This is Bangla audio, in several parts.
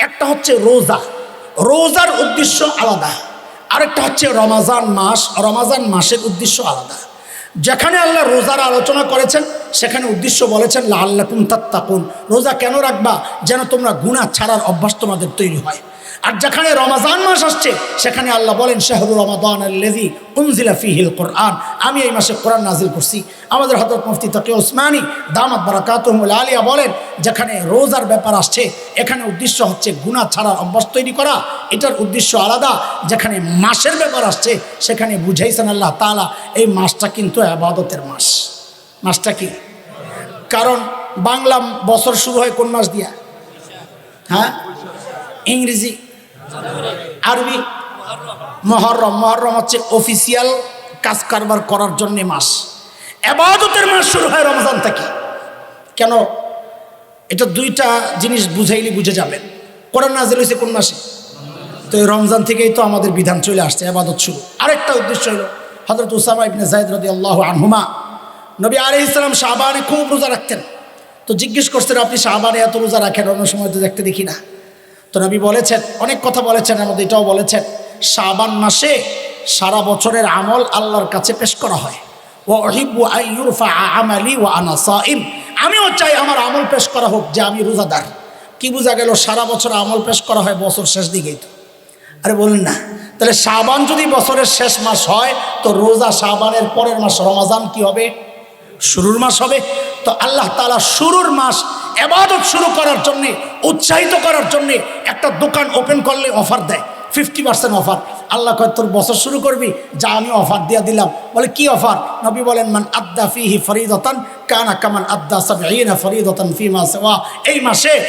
একটা হচ্ছে রোজা। রোজার উদ্দেশ্য আলাদা। আরেকটা হচ্ছে রমাজান মাস। রমাজান মাসের উদ্দেশ্য আলাদা। যেখানে আল্লাহ রোজার আলোচনা করেছেন, সেখানে উদ্দেশ্য বলেছেন লাল্লাকুম তাত্তাকুন। রোজা কেন রাখবা? যেন তোমরা গুণা ছাড়ার অভ্যাস তোমাদের তৈরি হয়। আর যেখানে রমাজান মাস আসছে, সেখানে আল্লাহ বলেন, শাহরু রমাদান আল্লেজি উনজিলা ফিহিল কোরআন। আমি এই মাসে কোরআন নাজিল করছি। আমাদের হজরত মুফতি তকি ওসমানী দামাত বারাকাতুমুল আলিয়া বলেন, যেখানে রোজার ব্যাপার আসছে, এখানে উদ্দেশ্য হচ্ছে গুণা ছাড়ার অভ্যাস তৈরি করা। এটার উদ্দেশ্য আলাদা। যেখানে মাসের ব্যাপার আসছে, সেখানে বুঝাইছেন আল্লাহ তাআলা, এই মাসটা কিন্তু আবাদতের মাস। মাসটা কি? কারণ বাংলা বছর শুরু হয় কোন মাস দিয়া? হ্যাঁ? ইংরেজি আরবি? মহরম। মহরম হচ্ছে অফিসিয়াল কাজ কারবার করার জন্য মাস। এবাদতের মাস শুরু হয় রমজান থেকে। কেন? এটা দুইটা জিনিস বুঝাইলে বুঝে যাবেন কোরআন নাজিল হয়েছে কোন মাসে? তো রমজান থেকেই তো আমাদের বিধান চলে আসছে, আবাদত শুরু। আরেকটা উদ্দেশ্য হলো হজরত উসামা ইবনে জায়দ রদি আল্লাহ আনহুমা, নবী আলহ ইসলাম শাহবানে খুব রোজা রাখতেন। তো জিজ্ঞেস করছেন আপনি শাহবানে এত রোজা রাখেন? অন্য সময় তো দেখতে দেখি না। তো নবী বলেছেন, অনেক কথা বলেছেন আমাদের এটাও বলেছেন, শাবান মাসে সারা বছরের আমল আল্লাহর কাছে পেশ করা হয়। ও অহিবু আইয়ুরফা আমালি ও আনা সাইম। আমিও চাই আমার আমল পেশ করা হোক, যে আমি রোজাদার। কি বোঝা গেল, সারা বছর আমল পেশ করা হয় বছর শেষ দিকেই তো। আরে বলুন না, তাহলে শাবান যদি বছরের শেষ মাস হয়, তো রোজা শাবানের পরের মাস রমাজান কি হবে? শুরুর মাস হবে। তো আল্লাহ তালা শুরুর মাস এবাদত শুরু করার জন্যে, উৎসাহিত করার জন্যে একটা দোকান ওপেন করলে অফার দেয়। ফিফটি পার্সেন্ট অফার আল্লাহ কয়, তোর বছর শুরু করবি? যা আমি অফার দিয়ে দিলাম। বলে, কি অফার নবী বলেন, মান আদ্দা ফিহি ফরিদতান কানা কামান আদ্দা সাবিনা ফরিদতান ফি মাসে ওয়া এই মাসে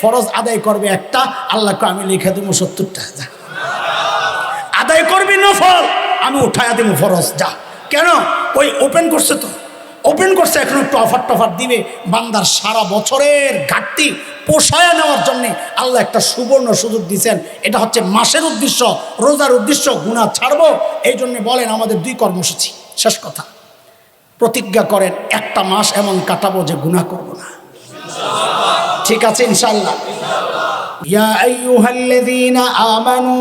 ফরজ আদায় করবে একটা আল্লাহকে আমি লিখে দেবো সত্তরটা যা আদায় করবি নফল, আমি উঠাইয়া দেবো ফরজ, যা। কেন? ওই ওপেন করছে তো। ওপেন করছে এখন একটু অফার টফার দিবে। বান্দার সারা বছরের ঘাটতি পোষায় নেওয়ার জন্য আল্লাহ একটা সুবর্ণ সুযোগ দিয়েছেন এটা হচ্ছে মাসের উদ্দেশ্য, রোজার উদ্দেশ্য গুণা ছাড়বো। এই জন্য বলেন আমাদের দুই কর্মসূচি। শেষ কথা, প্রতিজ্ঞা করেন, একটা মাস এমন কাটাবো যে গুণা করব না। ঠিক আছে ইনশাল্লাহ আমানু,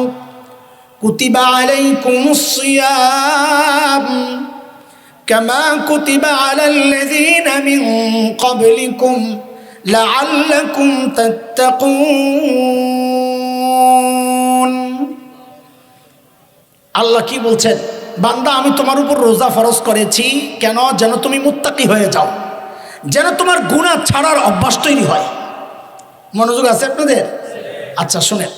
কুতিবা আলাইকুমুস সিয়াম। كما كتب على الذين من قبلكم لعلكم تتقون আল্লাহ কি বলছেন বান্দা আমি তোমার উপর রোজা ফরজ করেছি কেন যেন তুমি মুত্তাকি হয়ে যাও যেন তোমার গুণা ছাড়ার অভ্যাস তৈরি হয় মনোযোগ আছে আপনাদের আচ্ছা শুনেন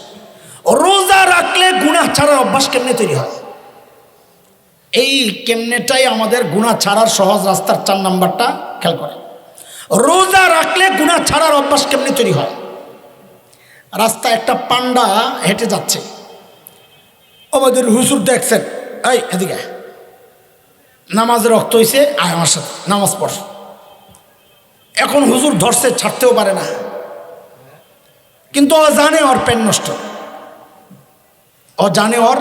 রোজা রাখলে গুণা ছাড়ার অভ্যাস কেমনে তৈরি হয় এই কেমনেটাই আমাদের গুণা ছাড়ার সহজ রাস্তার চার নাম্বারটা খেয়াল করে। রোজা রাখলে গুণা ছাড়ার অভ্যাস কেমনে তৈরি হয়? রাস্তায় একটা পান্ডা হেঁটে যাচ্ছে। আমাদের হুজুর দেখছেন, এই, এদিকে আয়। নামাজের রক্ত হয়েছে আয় আমার সাথে, নামাজ পড়। এখন হুজুর ধরছে, ছাড়তেও পারে না। কিন্তু ও জানে ওর পেন নষ্ট। ও জানে ওর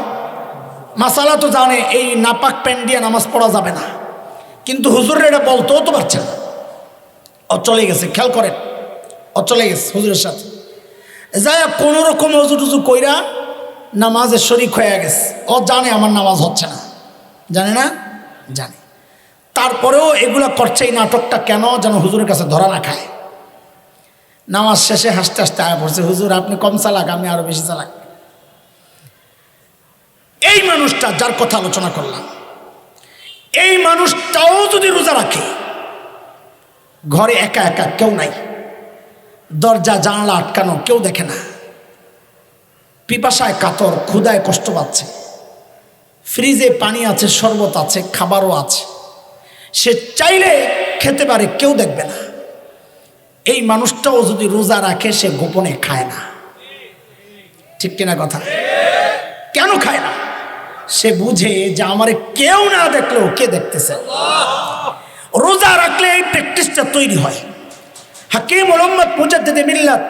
মাসালা তো জানে, এই নাপাক প্যান্ট দিয়ে নামাজ পড়া যাবে না। কিন্তু হুজুরের এটা বলতেও তো পারছে না। ও চলে গেছে, খেয়াল করেন। ও চলে গেছে হুজুরের সাথে। যাই কোনো রকম হজু টুজু কইরা নামাজের শরিক হয়ে গেছে। ও জানে আমার নামাজ হচ্ছে না। জানে না? জানে। তারপরেও এগুলা করছে এই নাটকটা কেন যেন হুজুরের কাছে ধরা না খায়। নামাজ শেষে হাসতে হাসতে আয় পড়ছে, হুজুর, আপনি কম চালাক, আমি আরও বেশি চালাক। এই মানুষটা যার কথা আলোচনা করলাম, এই মানুষটাও যদি রোজা রাখে, ঘরে একা একা কেউ নাই, দরজা, জানলা আটকানো কেউ দেখে না, পিপাসায় কাতর ক্ষুদায় কষ্ট পাচ্ছে, ফ্রিজে পানি আছে, শরবত আছে, খাবারও আছে, সে চাইলে খেতে পারে, কেউ দেখবে না। এই মানুষটাও যদি রোজা রাখে, সে গোপনে খায় না। ঠিক কিনা কথা? কেন খায় না? সে বুঝে যে আমারে কেউ না দেখলেও কে দেখতেছে। রোজা রাখলে এই প্র্যাকটিসটা তৈরি হয়। হাকিম মোহাম্মদ মুজাদ্দিদে মিল্লাত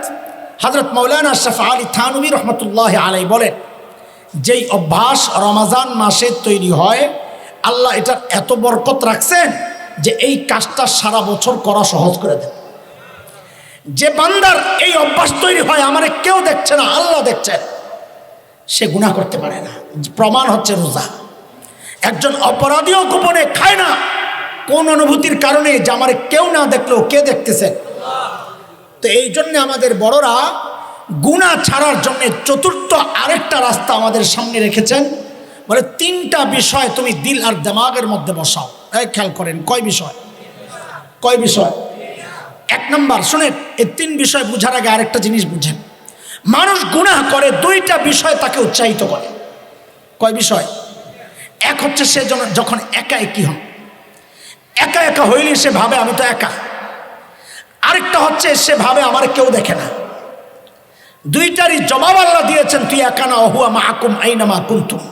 হজরত মৌলানা শাফা আলী থানবী রহমতুল্লাহ আলাই বলেন, যেই অভ্যাস রমাজান মাসে তৈরি হয়, আল্লাহ এটার এত বরকত রাখছেন যে এই কাজটা সারা বছর করা সহজ করে দেন। যে বান্দার এই অভ্যাস তৈরি হয়, আমার কেউ দেখছে না, আল্লাহ দেখছেন। সে গুনাহ করতে পারে না। প্রমাণ হচ্ছে রোজা। একজন অপরাধীও গোপনে খায় না। কোন অনুভূতির কারণে যে আমার কেউ না দেখলেও কে দেখতেছে? তো এই জন্য আমাদের বড়রা গুণা ছাড়ার জন্য চতুর্থ আরেকটা রাস্তা আমাদের সামনে রেখেছেন। বলে, তিনটা বিষয় তুমি দিল আর দেমাগের মধ্যে বসাও। এই খেয়াল করেন, কয় বিষয়? কয় বিষয়? এক নম্বর, শুনেন, এই তিন বিষয় বুঝার আগে আরেকটা জিনিস বুঝেন। মানুষ গুনাহ করে, দুইটা বিষয় তাকে উৎসাহিত করে। কয় বিষয়? এক হচ্ছে সে জন যখন একা একই হন একা একা হইলে সে ভাবে, আমি তো একা। আরেকটা হচ্ছে, সে ভাবে, আমার কেউ দেখে না। দুইটারই জবাব আল্লাহ দিয়েছেন, তুই একা না, অহুয়া মা আকুম আইনা মা কুন্তুম।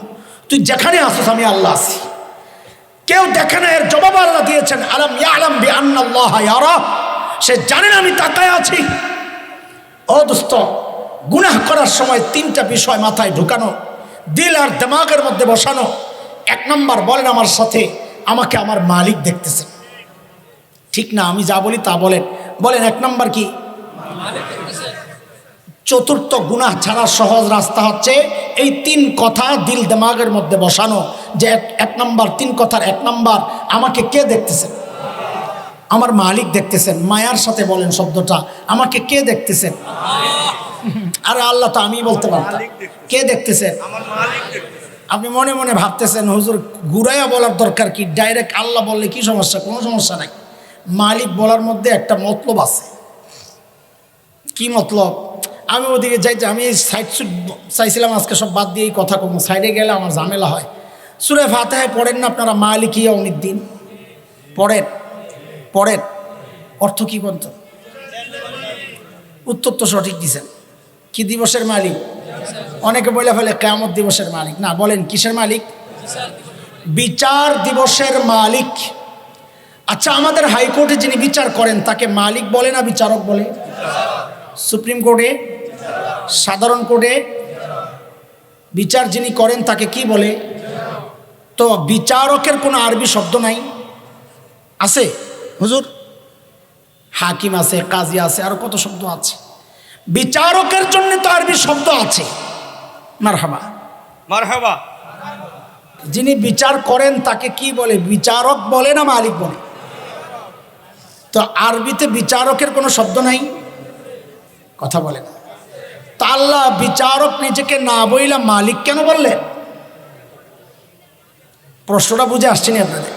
তুই যেখানে আসিস আমি আল্লাহ আসি কেউ দেখে না, এর জবাব আল্লাহ দিয়েছেন, আলম ইয়া আলম বি ইয়ারা? সে না, আমি তাকায় আছি। ও দোস্ত গুনাহ করার সময় তিনটা বিষয় মাথায় ঢুকানো, দিল আর দেমাগের মধ্যে বসানো। এক নম্বর বলেন আমার সাথে, আমাকে আমার মালিক দেখতেছেন ঠিক না, আমি যা বলি তা বলেন। বলেন এক নম্বর কি? চতুর্থ গুনাহ ছাড়া সহজ রাস্তা হচ্ছে এই তিন কথা দিল দেমাগের মধ্যে বসানো, যে এক- এক নম্বর, তিন কথার এক নম্বর, আমাকে কে দেখতেছেন আমার মালিক দেখতেছেন। মায়ার সাথে বলেন শব্দটা, আমাকে কে দেখতেছেন আরে আল্লাহ তো আমি বলতে পারতাম। কে দেখতেছেন মালিক আপনি মনে মনে ভাবতেছেন হুজুর ঘুরাইয়া বলার দরকার কি? ডাইরেক্ট আল্লাহ বললে কি সমস্যা? কোনো সমস্যা নাই। মালিক বলার মধ্যে একটা মতলব আছে। কি মতলব? আমি ওদিকে যাইতে আমি সাইড সুট চাইছিলাম আজকে সব বাদ দিয়ে এই কথা কম। সাইডে গেলে আমার ঝামেলা হয়। সুরে ফাতেহায় পড়েন না আপনারা মালিক ইয়া দিন? পড়েন। পড়েন। অর্থ কী বলত? উত্তর তো সঠিক দিছেন। কি দিবসের মালিক? অনেকে বলে ফেলে কেমত দিবসের মালিক। না, বলেন, কিসের মালিক? বিচার দিবসের মালিক। আচ্ছা আমাদের হাইকোর্টে যিনি বিচার করেন, তাকে মালিক বলে না বিচারক বলে? সুপ্রিম কোর্টে? সাধারণ কোর্টে? বিচার যিনি করেন, তাকে কি বলে? তো বিচারকের কোনো আরবি শব্দ নাই? আছে? হুজুর? হাকিম আছে, কাজী আছে, আর কত শব্দ আছে? বিচারকের জন্য তো আরবি শব্দ আছে। মারহাবা। মারহাবা। যিনি বিচার করেন তাকে কি বলে? বিচারক বলে না মালিক বলে? তো আরবিতে বিচারকের কোনো শব্দ নাই? কথা বলে না। তা আল্লাহ বিচারক নিজেকে না বইলা মালিক কেন বললেন? প্রশ্নটা বুঝে আসছেন আপনাদের?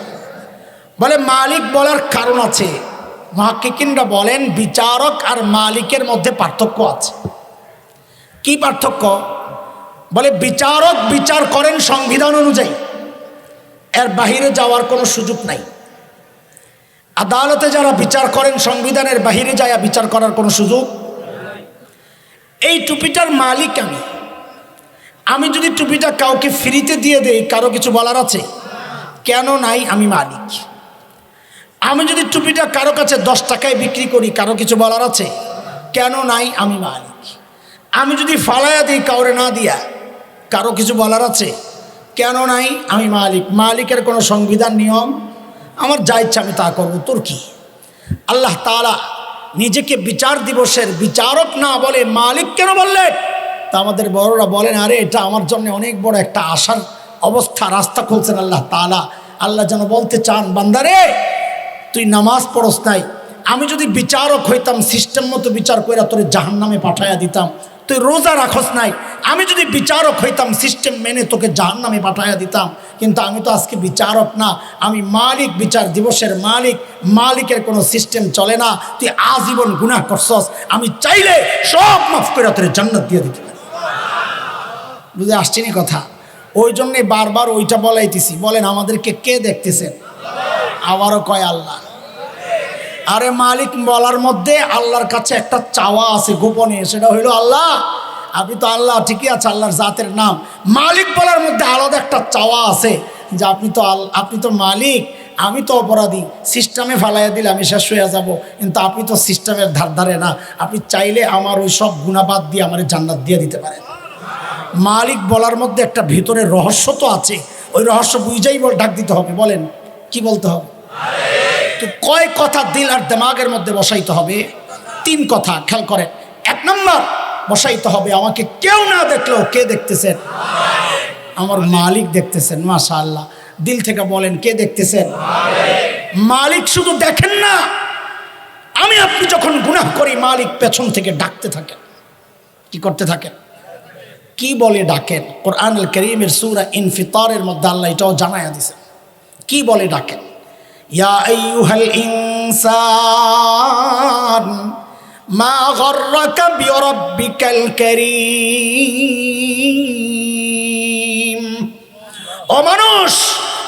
বলে মালিক বলার কারণ আছে। মহাকিকিনরা বলেন, বিচারক আর মালিকের মধ্যে পার্থক্য আছে। কি পার্থক্য? বলে, বিচারক বিচার করেন সংবিধান অনুযায়ী। এর বাহিরে যাওয়ার কোনো সুযোগ নাই। আদালতে যারা বিচার করেন, সংবিধানের বাহিরে যায় বিচার করার কোনো সুযোগ এই টুপিটার মালিক আমি। আমি যদি টুপিটা কাউকে ফ্রিতে দিয়ে দেই, কারও কিছু বলার আছে? কেন নাই? আমি মালিক। আমি যদি টুপিটা কারও কাছে দশ টাকায় বিক্রি করি, কারও কিছু বলার আছে? কেন নাই? আমি মালিক। আমি যদি ফালাইয়া দিই, কাউরে না দিয়া, কারও কিছু বলার আছে? কেন নাই? আমি মালিক। মালিকের কোনো সংবিধান, নিয়ম? আমার যা ইচ্ছা আমি তা করব। তোর কি? আল্লাহ তালা নিজেকে বিচার দিবসের বিচারক না বলে মালিক কেন বললেন? তা আমাদের বড়রা বলেন, আরে, এটা আমার জন্য অনেক বড় একটা আশার অবস্থা, রাস্তা খুলছেন আল্লাহ তালা আল্লাহ যেন বলতে চান, বান্দারে তুই নামাজ পড়স নাই। আমি যদি বিচারক হইতাম সিস্টেম মতো বিচার করে তোর জাহান নামে পাঠাইয়া দিতাম। তুই রোজা রাখস নাই। আমি যদি বিচারক হইতাম সিস্টেম মেনে তোকে জাহান নামে পাঠাইয়া দিতাম। কিন্তু আমি তো আজকে বিচারক না। আমি মালিক, বিচার দিবসের মালিক। মালিকের কোনো সিস্টেম চলে না। তুই আজীবন গুনাহ করছস। আমি চাইলে সব মাফ করে তোর জান্নাত দিয়ে দিতে বুঝে আসছেনি কথা? ওই জন্যে বারবার ওইটা বলাইতেছি। বলেন, আমাদেরকে কে দেখতেছেন আবারও কয় আল্লাহ। আরে মালিক বলার মধ্যে আল্লাহর কাছে একটা চাওয়া আছে গোপনে, সেটা হইল আল্লাহ। আপনি তো আল্লাহ ঠিকই আছে, আল্লাহর জাতের নাম। মালিক বলার মধ্যে আলাদা একটা চাওয়া আছে যে আপনি তো আল, আপনি তো মালিক, আমি তো অপরাধী, সিস্টেমে ফালাইয়া দিলে আমি শেষ হয়ে যাব। কিন্তু আপনি তো সিস্টেমের ধার ধারে না, আপনি চাইলে আমার ওই সব গুণাবাদ দিয়ে আমার জান্নাত দিয়ে দিতে পারেন। মালিক বলার মধ্যে একটা ভিতরে রহস্য তো আছে, ওই রহস্য বুঝেই বল ডাক দিতে হবে, বলেন। কি বলতে হবে? তো কয় কথা দিল আর দেমাগের মধ্যে বসাইতে হবে? তিন কথা, খেয়াল করেন। এক নম্বর, বসাইতে হবে, আমাকে কেউ না দেখলেও কে দেখতেছেন? আমার মালিক দেখতেছেন মাশা আল্লাহ দিল থেকে বলেন, কে দেখতেছেন? মালিক শুধু দেখেন না, আমি আপনি যখন গুনাহ করি, মালিক পেছন থেকে ডাকতে থাকেন। কি করতে থাকেন? কি বলে ডাকেন? কোরআন করিমের সুরা ইনফিতারের মধ্যে আল্লাহ এটাও জানায়া দিছে কি বলে ডাকেন ইয়া আইয়ুহাল ইনসান, মা গররাকা বিরাব্বিকাল কারীম। ও মানুষ,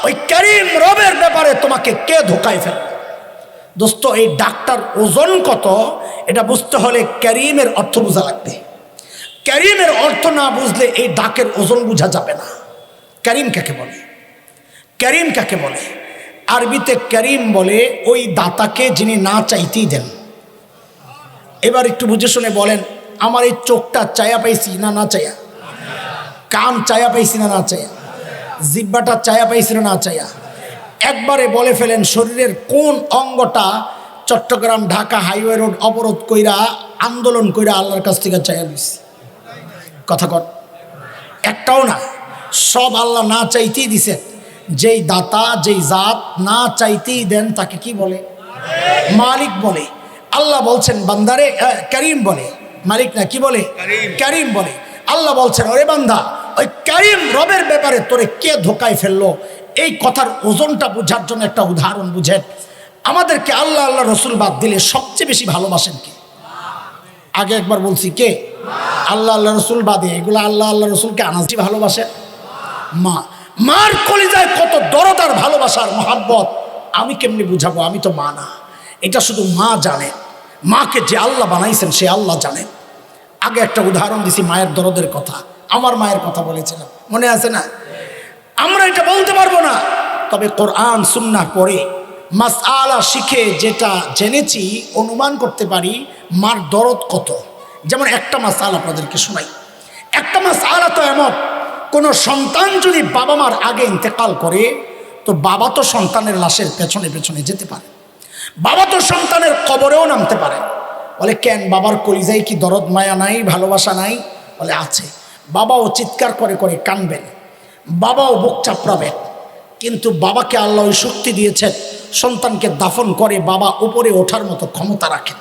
ওই করিম রবের ব্যাপারে তোমাকে কে ধোকায় ফেল দোস্ত, এই ডাক্তার ওজন কত? এটা বুঝতে হলে ক্যারিমের অর্থ বোঝা লাগবে। ক্যারিমের অর্থ না বুঝলে এই ডাকের ওজন বোঝা যাবে না। ক্যারিম কাকে বলে? করিম কাকে বলে। আরবিতে করিম বলে ওই দাতাকে যিনি না চাইতেই দেন। এবার একটু বুঝে শুনে বলেন, আমার এই চোখটা চায়া পাইছি না না চায়া কান চায়া পাইছি না না চায়া জিব্বাটা চায়া পাইছি না না চায়া একবারে বলে ফেলেন, শরীরের কোন অঙ্গটা চট্টগ্রাম ঢাকা হাইওয়ে রোড অবরোধ কইরা, আন্দোলন কইরা আল্লাহর কাছ থেকে চায়া দিছি? কথা কর একটাও না, সব আল্লাহ না চাইতেই দিছে যেই দাতা যেই জাত না চাইতেই দেন তাকে কি বলে? মালিক বলে। আল্লাহ বলছেন বান্দারে করিম বলে। মালিক না কি বলে? করিম। করিম বলে। আল্লাহ বলছেন ওরে বান্দা ওই করিম রবের ব্যাপারে তোরে কে ধোকায় ফেলল? এই কথার ওজনটা বোঝার জন্য একটা উদাহরণ বুঝেন। আমাদেরকে আল্লাহ আল্লাহ রসুল বাদ দিলে সবচেয়ে বেশি ভালোবাসেন কে? আগে একবার বলছি কে? আল্লাহ আল্লাহ রসুল বাদে। এগুলো আল্লাহ আল্লাহ রসুলকে আনাজি ভালোবাসেন? মা। মার কলিজায় কত দরদার ভালোবাসার মহাব্বত, আমি কেমনি বুঝাবো? আমি তো মা না। এটা শুধু মা জানে। মাকে যে আল্লাহ বানাইছেন, সে আল্লাহ জানেন আগে একটা উদাহরণ দিছি মায়ের দরদের কথা। আমার মায়ের কথা বলেছিলাম। মনে আছে না? আমরা এটা বলতে পারব না। তবে কোরআন সুন্না পড়ে মাস আলা শিখে যেটা জেনেছি, অনুমান করতে পারি মার দরদ কত। যেমন একটা মাস আল আপনাদেরকে শোনাই। একটা মাস আলা তো এমন কোনো সন্তান যদি বাবা মার আগে ইন্তেকাল করে, তো বাবা তো সন্তানের লাশের পেছনে পেছনে যেতে পারে। বাবা তো সন্তানের কবরেও নামতে পারে। বলে, কেন? বাবার কলিজায় কি দরদ, মায়া নাই, ভালোবাসা নাই? বলে, আছে। বাবাও চিৎকার করে করে কানবেন। বাবাও বুক চাপড়াবেন। কিন্তু বাবাকে আল্লাহ ওই শক্তি দিয়েছেন, সন্তানকে দাফন করে বাবা উপরে ওঠার মতো ক্ষমতা রাখেন।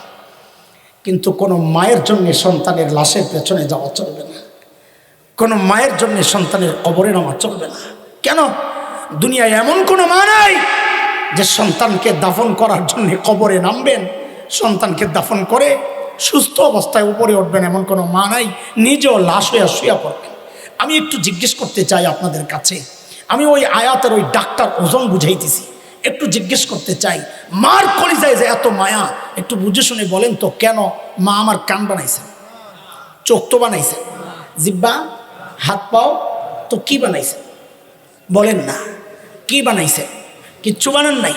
কিন্তু কোনো মায়ের জন্য সন্তানের লাশের পেছনে যাওয়া চলবে না। কোনো মায়ের জন্য সন্তানের কবরে নামা চলবে না। কেন? দুনিয়ায় এমন কোনো মা নাই যে সন্তানকে দাফন করার জন্য কবরে নামবেন, সন্তানকে দাফন করে সুস্থ অবস্থায় উপরে উঠবেন এমন কোনো মা নাই, নিজেও লাশ হইয়া শুয়া পড়বেন। আমি একটু জিজ্ঞেস করতে চাই আপনাদের কাছে। আমি ওই আয়াতের ওই ডাক্তার ওজন বুঝাইতেছি। একটু জিজ্ঞেস করতে চাই, মার কলিজায় যে এত মায়া, একটু বুঝে শুনে বলেন তো কেন মা আমার কান বানাইছেন, চোখ তো বানাইছেন? জিব্বা? হাত পাও, তো কি বানাইছেন বলেন না, কি বানাইছেন কিচ্ছু বানান নাই।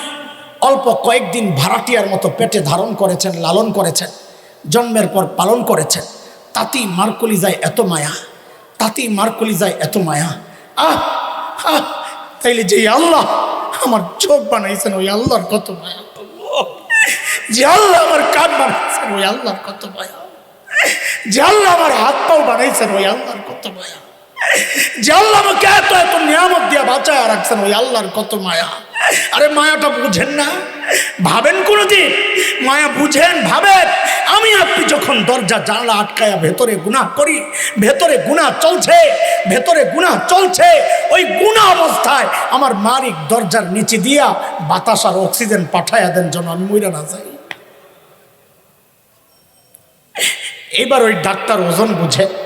অল্প কয়েকদিন ভাড়াটিয়ার মতো পেটে ধারণ করেছেন, লালন করেছেন, জন্মের পর পালন করেছেন। তাতেই মারকলি যায় এত মায়া, তাতেই মারকলি যায় এত মায়া। আহ আহ, তাইলে যে আল্লাহ আমার চোখ বানাইছেন, ওই আল্লাহর কত মায়া। যে আল্লাহ আমার কান বানাইছেন, ওই আল্লাহর কত মায়া। যে আল্লাহ আমার হাত পাও বানাইছেন, ওই আল্লাহর কত মায়া। যে আল্লাহ আমাকে এত এত নিয়ামত দিয়ে বাঁচায় রাখছেন, ওই আল্লাহর কত মায়া। আরে মায়াটা বুঝেন না? ভাবেন কোনোদিন? মায়া বুঝেন, ভাবেন। আমি আপনি যখন দরজা জানলা আটকায়া ভেতরে গুনাহ করি, ভেতরে গুনাহ চলছে, ভেতরে গুনাহ চলছে, ওই গুনাহ অবস্থায় আমার মালিক দরজার নিচে দিয়া বাতাস আর অক্সিজেন পাঠাইয়া দেন যেন আমি মইরা না যাই। এবার ওই ডাক্তার ওজন বুঝে।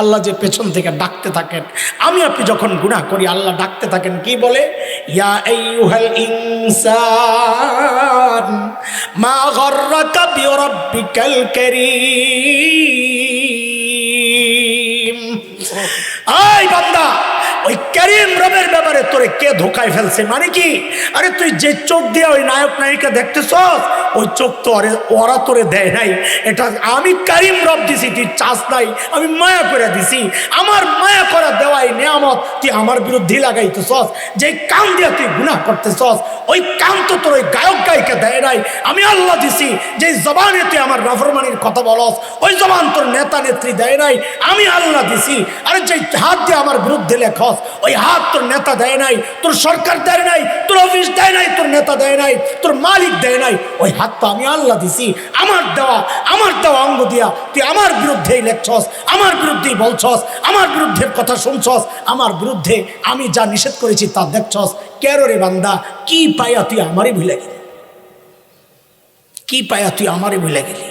আল্লাহ যে পেছন থেকে ডাকতে থাকেন। আমি আপনি যখন গুণা করি আল্লাহ ডাকতে থাকেন কি বলে? ইয়া আইয়ুহাল ইনসান মা গররাকা বিরাব্বিকাল কারীম। আই বান্দা! ওই ক্যারিম রবের ব্যাপারে তোরে কে ধোকায় ফেলছে? মানে কি? আরে তুই যে চোখ দিয়ে ওই নায়ক, নায়িকা দেখতেছস, ওই চোখ তো আরে, ওরা তোরে দেয় নাই। এটা আমি কারিম রব দিছি, তুই চাষ নাই। আমি মায়া করে দিছি। আমার মায়া করা দেওয়াই নিয়ামত তুই আমার বিরুদ্ধে লাগাইতে লাগাইতেছস। যে কান দিয়ে তুই গুনাহ করতেছস, ওই কান তো তোর ওই গায়ক, গায়িকা দেয় নাই। আমি আল্লাহ দিছি যে জবানে তুই আমার নাফরমানির কথা বলস, ওই জবান তোর নেতা নেত্রী দেয় নাই। আমি আল্লাহ দিছি। আরে যে হাত দিয়ে আমার বিরুদ্ধে লেখস ওই হাত তোর নেতা দেয় নাই, তোর সরকার দেয় নাই, তোর অফিস দেয় নাই, তোর নেতা দেয় নাই, তোর মালিক দেয় নাই। ওই হাত তো আমি আল্লাহ দিছি, আমার দেওয়া আমার দেওয়া অঙ্গ দিয়া তুই আমার বিরুদ্ধেই লেখছস, আমার বিরুদ্ধেই বলছস, আমার বিরুদ্ধে কথা শুনছস, আমার বিরুদ্ধে আমি যা নিষেধ করেছি তা দেখছস। কেরো রে বান্দা, কি পায়া তুই আমারই ভুলে গেলি? কি পায়া তুই আমারই ভুলে গেলি?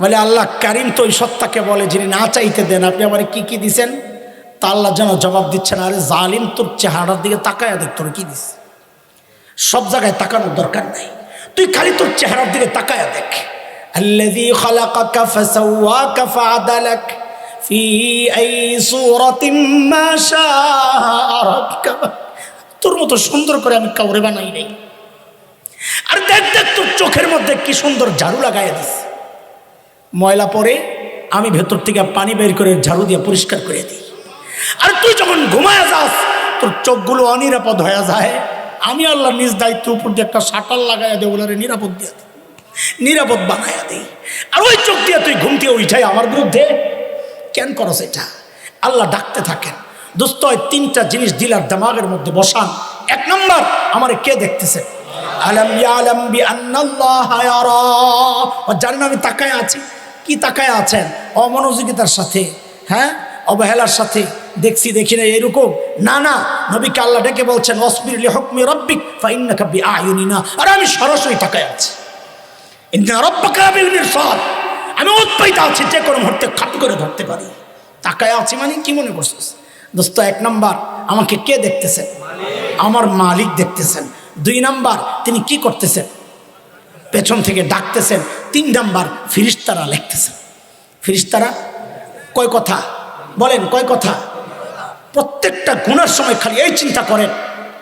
বলে, আল্লাহ কারিম তো ওই সত্তাকে বলে, যিনি না চাইতে দেন, আপনি আমার কি কি দিছেন? তা আল্লাহ যেন জবাব দিচ্ছেন আরে জালিম তোর চেহারার দিকে তাকায়া দেখ তোর কি দিস সব জায়গায় তাকানোর দরকার নাই তুই খালি তোর চেহারার দিকে তাকায়া দেখ الذي خلقك فسواك فعدلك في أي صورة ما شاء ركبك তোর মতো সুন্দর করে আমি কাউরে বানাই নাই আর দেখ দেখ তোর চোখের মধ্যে কি সুন্দর ঝাড়ু লাগাইয়া দিস ময়লা পরে আমি ভেতর থেকে পানি বের করে ঝাড়ু দিয়ে পরিষ্কার করে দিই আর তুই যখন ঘুমায় যাস, তোর চোখগুলো অনিরাপদ হয়ে যায়। আমি আল্লাহ নিজ দায়িত্ব উপর দিয়ে একটা শাটার লাগাইয়া দেবো, ওনারে নিরাপদ দিয়ে দিই। নিরাপদ বানাইয়া দিই। আর ওই চোখ দিয়ে তুই ঘুম দিয়ে উঠাই আমার বিরুদ্ধে। কেন করো সেটা আল্লাহ ডাকতে থাকেন। দোস্ত তিনটা জিনিস দিলার দামাগের মধ্যে বসান। এক নম্বর, আমার কে দেখতেছে? জানেন আমি তাকায় আছি? কি তাকায় আছেন? অমনোযোগিতার সাথে। হ্যাঁ? অবহেলার সাথে দেখছি, দেখি না এরকম না না, নবীকে আল্লাহ ডেকে বলছেন, অসবির হুকমি রব্বিক, ফাইন্নাকা বিআয়ুনিনা আর আমি সরাসরি তাকায় আছি। ইন্না রব্বাকা বিল মিরসাদ আমি উৎপাইত আছি, যে কোনো মুহূর্তে খাপ করে ধরতে পারি। তাকায় আছি মানে কি মনে করছিস? দোস্ত, এক নাম্বার, আমাকে কে দেখতেছেন? আমার মালিক দেখতেছেন। দুই নাম্বার, তিনি কি করতেছেন? পেছন থেকে ডাকতেছেন। তিন নাম্বার, ফিরিস্তারা লিখতেছেন। ফিরিস্তারা? কয় কথা? বলেন, কয় কথা? প্রত্যেকটা গুণার সময় খালি এই চিন্তা করেন।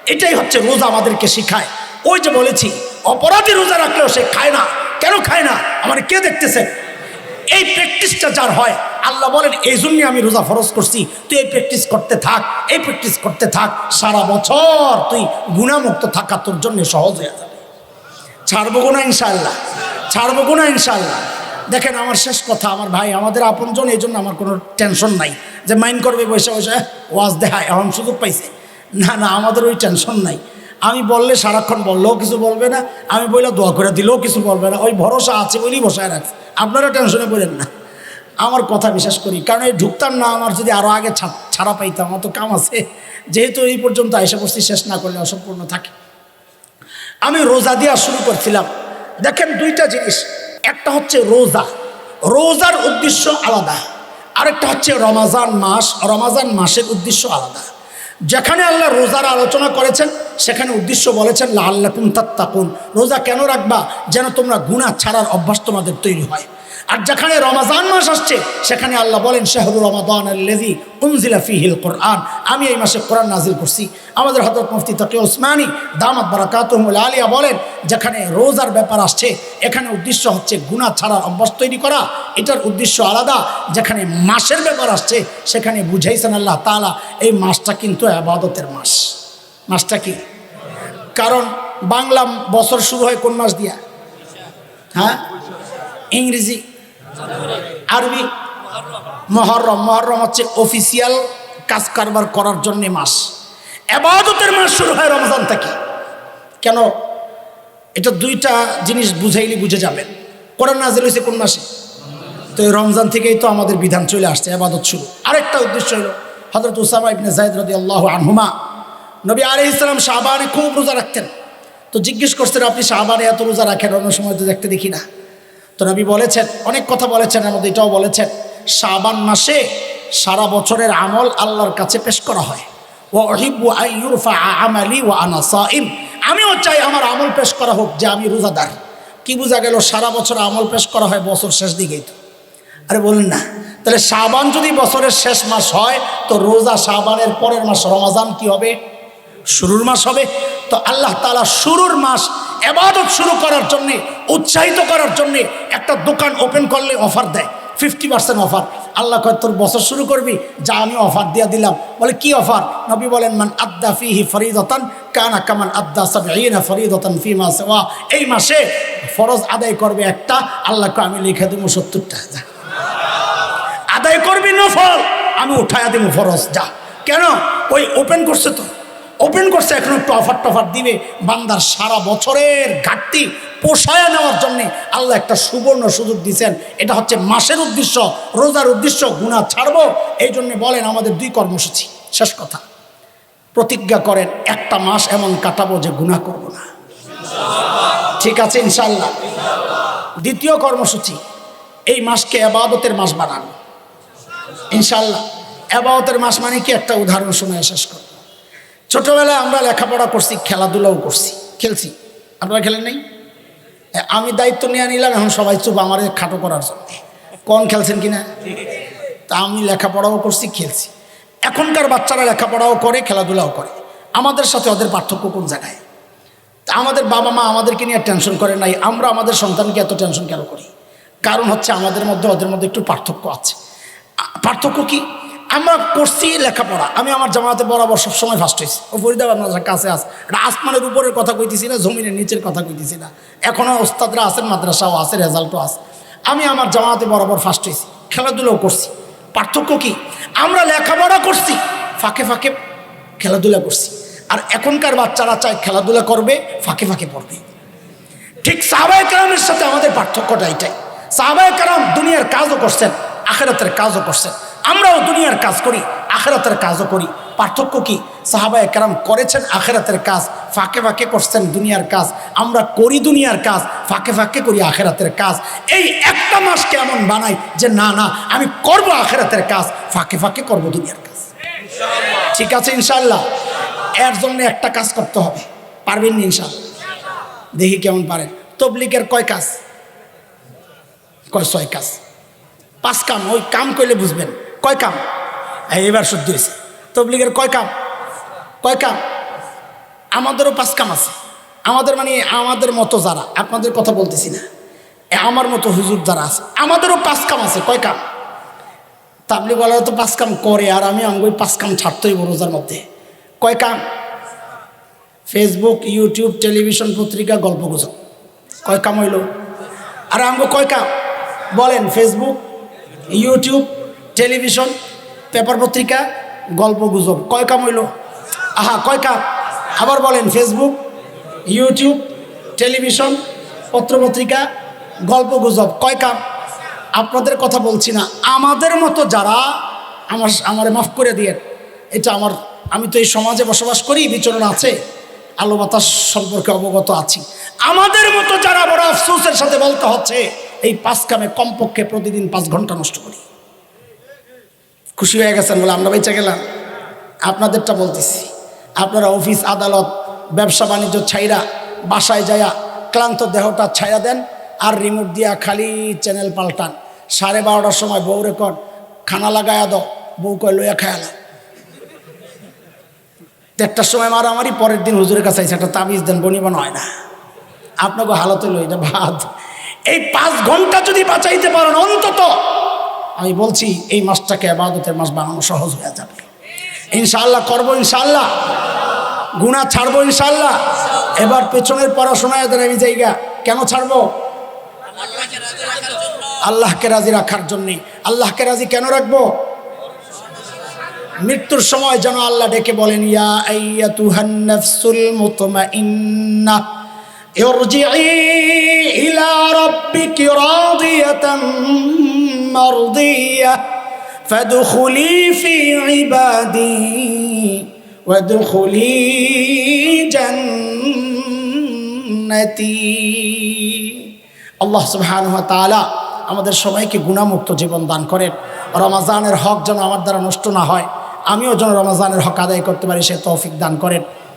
এটাই হচ্ছে রোজা আমাদেরকে শিখায়। ওই যে বলেছি, অপরাধী রোজা রাখলেও সে খায় না। কেন খায় না? আমার কে দেখতেছে? এই প্র্যাকটিসটা যার হয়, আল্লাহ বলেন এই জন্যই আমি রোজা ফরজ করছি। তুই এই প্র্যাকটিস করতে থাক, এই প্র্যাকটিস করতে থাক। সারা বছর তুই গুণামুক্ত থাকা তোর জন্য সহজ হয়ে যাবে। ছাড়বো গুণা ইনশাল্লাহ ছাড়বো গুণা ইনশাল্লাহ দেখেন আমার শেষ কথা, আমার ভাই, আমাদের আপনজন, এই জন্য আমার কোনো টেনশন নাই। যে মাইন্ড করবে, বসে বসে ওয়াজ দেখায়, এখন সুযোগ পাইছে। না না, আমাদের ওই টেনশন নাই। আমি বললে সারাক্ষণ বললেও কিছু বলবে না, আমি বললে দোয়া করে দিলেও কিছু বলবে না, ওই ভরসা আছে বলেই বসায় রাখছে। আপনারা টেনশনে পড়েন না। আমার কথা বিশ্বাস করি, কারণ এই ঢুকতাম না, আমার যদি আরও আগে ছাড়া পাইতাম অত কাম আছে। যেহেতু এই পর্যন্ত এসে বসছি শেষ না করলে অসম্পূর্ণ থাকে। আমি রোজা দেওয়া শুরু করছিলাম। দেখেন দুইটা জিনিস একটা হচ্ছে রোজা। রোজার উদ্দেশ্য আলাদা। আরেকটা হচ্ছে রমাজান মাস। রমাজান মাসের উদ্দেশ্য আলাদা। যেখানে আল্লাহ রোজার আলোচনা করেছেন, সেখানে উদ্দেশ্য বলেছেন লা আল্লাহ কুম তাত্তাকুন। রোজা কেন রাখবা? যেন তোমরা গুণা ছাড়ার অভ্যাস তোমাদের তৈরি হয়। আর যেখানে রমাজান মাস আসছে, সেখানে আল্লাহ বলেন, শাহরু রমাদান কোরআন। আমি এই মাসে কোরআন নাজিল করছি। আমাদের হজরত মুফতি তকি ওসমানী দামাত বারাকাতুমুল আলিয়া বলেন, যেখানে রোজার ব্যাপার আসছে, এখানে উদ্দেশ্য হচ্ছে গুণা ছাড়ার অভ্যাস তৈরি করা। এটার উদ্দেশ্য আলাদা। যেখানে মাসের ব্যাপার আসছে, সেখানে বুঝাইছেন আল্লাহ তাআলা, এই মাসটা কিন্তু আবাদতের মাস। মাসটা কি? কারণ বাংলা বছর শুরু হয় কোন মাস দিয়া? হ্যাঁ? ইংরেজি আরবি? মহরম। মহরম হচ্ছে অফিসিয়াল কাজ কারবার করার জন্য মাস। এবাদতের মাস শুরু হয় রমজান থেকে। কেন? এটা দুইটা জিনিস বুঝাইলে বুঝে যাবেন। কোরআন নাজিল হয়েছে কোন মাসে? তো এই রমজান থেকেই তো আমাদের বিধান চলে আসছে, আবাদত শুরু। আরেকটা উদ্দেশ্য হলো হজরত উসামা ইবনে জাহিদ রদি আল্লাহ আনহুমা, নবী আলি ইসলাম শাহবানে খুব রোজা রাখতেন। তো জিজ্ঞেস করছেন, আপনি শাহবানে এত রোজা রাখেন? অন্য সময় তো দেখতে দেখি না। তো নবী বলেছেন, অনেক কথা বলেছেন মধ্যে এটাও বলেছেন, শাবান মাসে সারা বছরের আমল আল্লাহর কাছে পেশ করা হয়। ও অহিবু আইয়ুরফা আমালি ও আনা আমিও চাই আমার আমল পেশ করা হোক, যে আমি রোজাদার। কি বোঝা গেল, সারা বছর আমল পেশ করা হয় বছর শেষ দিকেই তো। আরে বলুন না, তাহলে শাবান যদি বছরের শেষ মাস হয়, তো রোজা শাবানের পরের মাস রমাজান কি হবে? শুরুর মাস হবে। তো আল্লাহ তালা শুরুর মাস এবাদত শুরু করার জন্যে, উৎসাহিত করার জন্যে একটা দোকান ওপেন করলে অফার দেয়। ফিফটি পার্সেন্ট অফার আল্লাহ কয়, তোর বছর শুরু করবি? যা, আমি অফার দিয়ে দিলাম। বলে, কি অফার নবী বলেন, মান আদ্দা ফিহি ফরিদতান কানা কামান আদ্দা সাবঈনা ফরিদতান ফি মা সিওয়া। এই মাসে ফরজ আদায় করবে একটা আল্লাহকে আমি লিখে দেবো সত্তরটা যা আদায় করবি নফল, আমি উঠাইয়া দেবো ফরজ, যা। কেন? ওই ওপেন করছে তো। ওপেন করছে এখন একটু অফার টফার দিবে বান্দার সারা বছরের ঘাটতি পোষায়া নেওয়ার জন্যে আল্লাহ একটা সুবর্ণ সুযোগ দিয়েছেন এটা হচ্ছে মাসের উদ্দেশ্য, রোজার উদ্দেশ্য গুণা ছাড়বো। এই জন্যে বলেন আমাদের দুই কর্মসূচি। শেষ কথা, প্রতিজ্ঞা করেন, একটা মাস এমন কাটাবো যে গুণা করব না। ঠিক আছে ইনশাল্লাহ দ্বিতীয় কর্মসূচি, এই মাসকে আবাদতের মাস বানানো। ইনশাল্লাহ আবাদতের মাস মানে কি? একটা উদাহরণ শুনে শেষ করব ছোটবেলায় আমরা লেখাপড়া করছি, খেলাধুলাও করছি। খেলছি। আপনারা খেলেন নেই? আমি দায়িত্ব নিয়ে নিলাম, এখন সবাই চুপ, আমার খাটো করার জন্য। কোন খেলছেন কিনা? তা আমি লেখাপড়াও করছি, খেলছি। এখনকার বাচ্চারা লেখাপড়াও করে, খেলাধুলাও করে। আমাদের সাথে ওদের পার্থক্য কোন জায়গায়? তা আমাদের বাবা মা আমাদেরকে নিয়ে টেনশন করে নাই, আমরা আমাদের সন্তানকে এত টেনশন কেন করি? কারণ হচ্ছে আমাদের মধ্যে, ওদের মধ্যে একটু পার্থক্য আছে। পার্থক্য কি? আমরা করছি লেখাপড়া। আমি আমার জামাতে বরাবর সবসময় ফার্স্ট হয়েছি। ও ফরিদাবাদ মাদ্রাসার কাছে আস এটা আসমানের উপরের কথা কইতেছি না, জমিনের নিচের কথা কইতেছি না। এখনও ওস্তাদরা আছেন, মাদ্রাসাও আছে, রেজাল্টও আছে। আমি আমার জামাতে বরাবর ফার্স্ট হয়েছি। খেলাধুলাও করছি। পার্থক্য কি? আমরা লেখাপড়া করছি, ফাঁকে ফাঁকে খেলাধুলা করছি। আর এখনকার বাচ্চারা চায় খেলাধুলা করবে, ফাঁকে ফাঁকে পড়বে। ঠিক সাহাবায় কালামের সাথে আমাদের পার্থক্যটা এটাই। সাহাবায় কালাম দুনিয়ার কাজও করছেন, আখেরাতের কাজও করছেন। আমরাও দুনিয়ার কাজ করি, আখেরাতের কাজও করি। পার্থক্য কি? সাহাবায় কালাম করেছেন আখেরাতের কাজ, ফাঁকে ফাঁকে করছেন দুনিয়ার কাজ। আমরা করি দুনিয়ার কাজ, ফাঁকে ফাঁকে করি আখেরাতের কাজ। এই একটা মাস কেমন বানাই যে, না না, আমি করব আখেরাতের কাজ, ফাঁকে ফাঁকে করব দুনিয়ার কাজ। ঠিক আছে ইনশাল্লাহ এর জন্য একটা কাজ করতে হবে। পারবেন না ইনশাল্লাহ দেখি কেমন পারেন। তবলিগের কয় কাজ? কয় ছয় কাজ? পাঁচ কাম, ওই কাম করলে বুঝবেন। কয় কাম? এই, এবার শুদ্ধ হয়েছে। তবলিগের কয় কাম? কয় কাম? আমাদেরও পাঁচ কাম আছে। আমাদের মানে আমাদের মতো যারা, আপনাদের কথা বলতেছি না। আমার মতো হুজুর যারা আছে, আমাদেরও পাঁচ কাম আছে। কয় কাম? তাবলিগওয়ালারা তো পাঁচ কাম করে, আর আমি আমি ওই পাঁচ কাম ছাড়তেই রোজার মধ্যে। কয় কাম? ফেসবুক, ইউটিউব, টেলিভিশন, পত্রিকা গল্প গুজব কয় কাম হইল? আর আমগো কয় কাম? বলেন, ফেসবুক, ইউটিউব টেলিভিশন, পেপার পত্রিকা, গল্প গুজব। কয় কাম হইল? আহা, কয় কাম? আবার বলেন ফেসবুক ইউটিউব টেলিভিশন পত্রপত্রিকা গল্প গুজব। কয় কাম? আপনাদের কথা বলছি না। আমাদের মতো যারা আমার আমার মাফ করে দিয়ে এটা আমার, আমি তো এই সমাজে বসবাস করি, বিচরণ আছে, আলো বাতাস সম্পর্কে অবগত আছি। আমাদের মতো যারা বড় আফসোসের সাথে বলতে হচ্ছে, এই পাঁচ কামে কমপক্ষে প্রতিদিন পাঁচ ঘণ্টা নষ্ট করি। খুশি হয়ে গেছেন বলে আমরা বেঁচে গেলাম। আপনাদেরটা বলতেছি, আপনারা অফিস আদালত, ব্যবসা বাণিজ্য ছাইরা বাসায় যায়া ক্লান্ত দেহটা ছাইরা দেন আর রিমোট দিয়া খালি চ্যানেল পাল্টান। সাড়ে বারোটার সময় বউ রেকর্ড, খানা লাগায়া দাও, বউ কয়, লইয়া খায়ালা দেড়টার সময় মারামারি, পরের দিন হুজুরের কাছে আইসা একটা তাবিজ দেন বনিবন হয় না। আপনাকে হালতে লই এটা ভাত। এই পাঁচ ঘণ্টা যদি বাঁচাইতে পারেন অন্তত আমি বলছি, এই মাসটাকে আবাদতের মাস বানানো সহজ হয়ে যাবে। ইনশাল্লাহ করব ইনশাল্লাহ গুণা ছাড়বো ইনশাল্লাহ এবার পেছনের পড়াশোনায় এদের আমি জায়গা। কেন ছাড়বো? আল্লাহকে রাজি রাখার জন্যে। আল্লাহকে রাজি কেন রাখব? মৃত্যুর সময় যেন আল্লাহ ডেকে বলেন, ইয়া আইয়া ইলা مرضية فادخلي في عبادي وادخلي جنتي আল্লাহ সুবহানাহু ওয়া তাআলা আমাদের সবাইকে গুণামুক্ত জীবন দান করেন রমাজানের হক যেন আমার দ্বারা নষ্ট না হয় আমিও যেন রমাজানের হক আদায় করতে পারি সে তৌফিক দান করেন